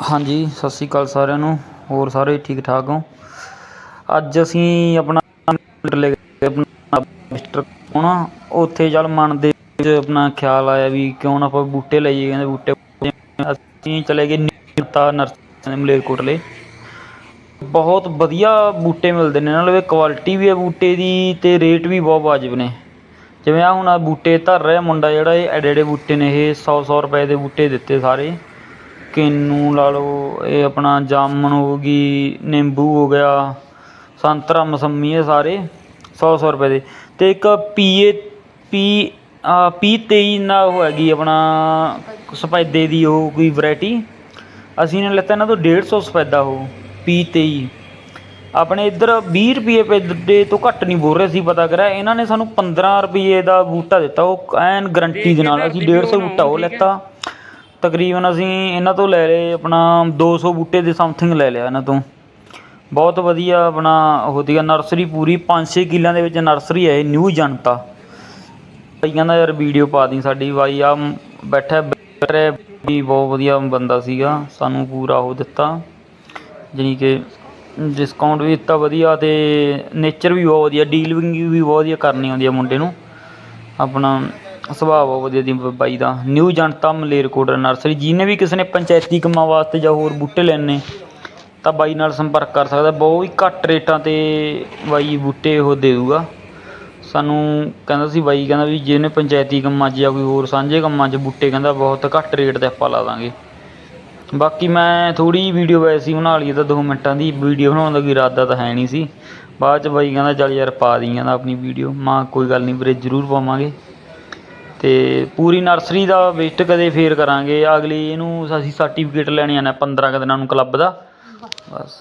ਹਾਂਜੀ, ਸਤਿ ਸ਼੍ਰੀ ਅਕਾਲ ਸਾਰਿਆਂ ਨੂੰ, ਹੋਰ ਸਾਰੇ ਠੀਕ ਠਾਕ ਹੋ? ਅੱਜ ਅਸੀਂ ਆਪਣਾ ਲੈ ਕੇ ਆਪਣਾ ਮਿਸਟਰ ਕੋਣਾ ਉੱਥੇ ਚੱਲ ਮਨ ਦੇ ਵਿੱਚ ਆਪਣਾ ਖਿਆਲ ਆਇਆ ਵੀ ਕਿਉਂ ਨਾ ਆਪਾਂ ਬੂਟੇ ਲਈਏ, ਕਹਿੰਦੇ ਬੂਟੇ ਅਸੀਂ ਚਲੇ ਗਏ ਨੀਤਾ ਨਰਸਰੀ ਮਲੇਰਕੋਟਲੇ ਬਹੁਤ ਵਧੀਆ ਬੂਟੇ ਮਿਲਦੇ ਨੇ ਇਹਨਾਂ ਲਵੇ ਕੁਆਲਿਟੀ ਵੀ ਹੈ ਬੂਟੇ ਦੀ ਤੇ ਰੇਟ ਵੀ ਬਹੁਤ ਵਾਜਬ ਨੇ। ਜਿਵੇਂ ਆ ਹੁਣ ਆਹ ਬੂਟੇ ਧਰ ਰਿਹਾ ਮੁੰਡਾ ਜਿਹੜਾ, ਇਹ ਐਡੇ ਐਡੇ ਬੂਟੇ ਨੇ, ਇਹ 100 100 ਰੁਪਏ ਦੇ ਬੂਟੇ ਦਿੱਤੇ ਸਾਰੇ। ਕਿੰਨੂ ਲਾ ਲਓ, ਇਹ ਆਪਣਾ ਜਾਮਣ ਹੋ ਗਈ, ਨਿੰਬੂ ਹੋ ਗਿਆ ਸੰਤਰਾ ਮਸੰਮੀ ਇਹ ਸਾਰੇ, ਸੌ ਸੌ ਰੁਪਏ ਦੇ। ਅਤੇ ਇੱਕ ਪੀਏ, ਪੀ ਪੀ ਤੇਈ ਨਾਲ ਉਹ ਹੈਗੀ ਆਪਣਾ, ਸਫੈਦੇ ਦੀ ਉਹ ਕੋਈ ਵੈਰਾਈਟੀ ਅਸੀਂ ਨੇ ਲਿੱਤਾ ਇਹਨਾਂ ਤੋਂ 150 ਸਫੈਦਾ ਉਹ, ਪੀ ਤੇਈ। ਆਪਣੇ ਇੱਧਰ 20 ਰੁਪਏ ਪੇ ਤੋਂ ਘੱਟ ਨਹੀਂ ਬੋਲ ਰਹੇ ਸੀ, ਪਤਾ ਕਰਿਆ। ਇਹਨਾਂ ਨੇ ਸਾਨੂੰ 15 ਰੁਪਏ ਦਾ ਬੂਟਾ ਦਿੱਤਾ, ਉਹ ਐਨ ਗਰੰਟੀ ਦੇ ਨਾਲ ਅਸੀਂ 150 ਬੂਟਾ ਉਹ ਲੈਤਾ। ਤਕਰੀਬਨ ਅਸੀਂ ਇਹਨਾਂ ਤੋਂ ਲੈ ਲਏ ਆਪਣਾ 200 ਬੂਟੇ ਦੇ ਸਮਥਿੰਗ ਲੈ ਲਿਆ ਇਹਨਾਂ ਤੋਂ। ਬਹੁਤ ਵਧੀਆ ਆਪਣਾ ਉਹ ਸੀਗਾ ਨਰਸਰੀ ਪੂਰੀ 5-6 ਕਿੱਲਿਆਂ ਦੇ ਵਿੱਚ ਨਰਸਰੀ ਹੈ ਨਿਊ ਜਨਤਾ। ਭਾਈ ਕਹਿੰਦਾ ਯਾਰ ਵੀਡੀਓ ਪਾ ਦੀ ਸਾਡੀ, ਬਾਈ ਆ ਬੈਠਾ ਬੈਠੇ ਵੀ ਬਹੁਤ ਵਧੀਆ ਬੰਦਾ ਸੀਗਾ, ਸਾਨੂੰ ਪੂਰਾ ਉਹ ਦਿੱਤਾ। ਜਾਣੀ ਕਿ ਡਿਸਕਾਊਂਟ ਵੀ ਦਿੱਤਾ ਵਧੀਆ ਤੇ ਨੇਚਰ ਵੀ ਬਹੁਤ ਵਧੀਆ ਡੀਲਿੰਗ ਵੀ ਬਹੁਤ ਵਧੀਆ ਕਰਨੀ ਆਉਂਦੀ ਆ ਮੁੰਡੇ ਨੂੰ। ਆਪਣਾ ਸੁਭਾਅ ਬਹੁਤ ਵਧੀਆ ਦੀ ਬਾਈ ਦਾ। New Janta Malerkotla nursery. ਜਿਹਨੇ ਵੀ ਕਿਸੇ ਨੇ ਪੰਚਾਇਤੀ ਕੰਮਾਂ ਵਾਸਤੇ ਜਾਂ ਹੋਰ ਬੂਟੇ ਲੈਣੇ, ਤਾਂ ਬਾਈ ਨਾਲ ਸੰਪਰਕ ਕਰ ਸਕਦਾ। ਬਹੁਤ ਹੀ ਘੱਟ ਰੇਟਾਂ ਤੇ ਬਾਈ ਬੂਟੇ ਉਹ ਦੇ ਦੂਗਾ। ਸਾਨੂੰ ਕਹਿੰਦਾ ਸੀ ਬਾਈ, ਕਹਿੰਦਾ ਵੀ ਜਿਹਨੇ ਪੰਚਾਇਤੀ ਕੰਮਾਂ 'ਚ ਜਾਂ ਕੋਈ ਹੋਰ ਸਾਂਝੇ ਕੰਮਾਂ 'ਚ ਬੂਟੇ, ਕਹਿੰਦਾ ਬਹੁਤ ਘੱਟ ਰੇਟ ਤੇ ਆਪਾਂ ਲਾ ਦਾਂਗੇ। ਬਾਕੀ ਮੈਂ ਥੋੜੀ ਜਿਹੀ ਵੀਡੀਓ ਵੈਸੀ ਬਣਾ ਲਈ ਤਾਂ 2 ਮਿੰਟਾਂ ਦੀ। ਵੀਡੀਓ ਬਣਾਉਣ ਦਾ ਕੋਈ ਇਰਾਦਾ ਤਾਂ ਹੈ ਨਹੀਂ ਸੀ। ਬਾਅਦ 'ਚ ਬਾਈ ਕਹਿੰਦਾ, ਚੱਲ ਯਾਰ ਪਾ ਦਈਆਂ ਦਾ ਆਪਣੀ ਵੀਡੀਓ ਮਾਂ, ਕੋਈ ਗੱਲ ਨਹੀਂ ਵੀਰੇ, ਜ਼ਰੂਰ ਪਾਵਾਂਗੇ। ਅਤੇ ਪੂਰੀ ਨਰਸਰੀ ਦਾ ਵਿਜ਼ਿਟ ਕਦੇ ਫਿਰ ਕਰਾਂਗੇ। ਅਗਲੀ ਇਹਨੂੰ ਅਸੀਂ ਸਰਟੀਫਿਕੇਟ ਲੈਣੇ ਆਣਾ 15 ਕੁ ਦਿਨਾਂ ਨੂੰ ਕਲੱਬ ਦਾ। ਬਸ।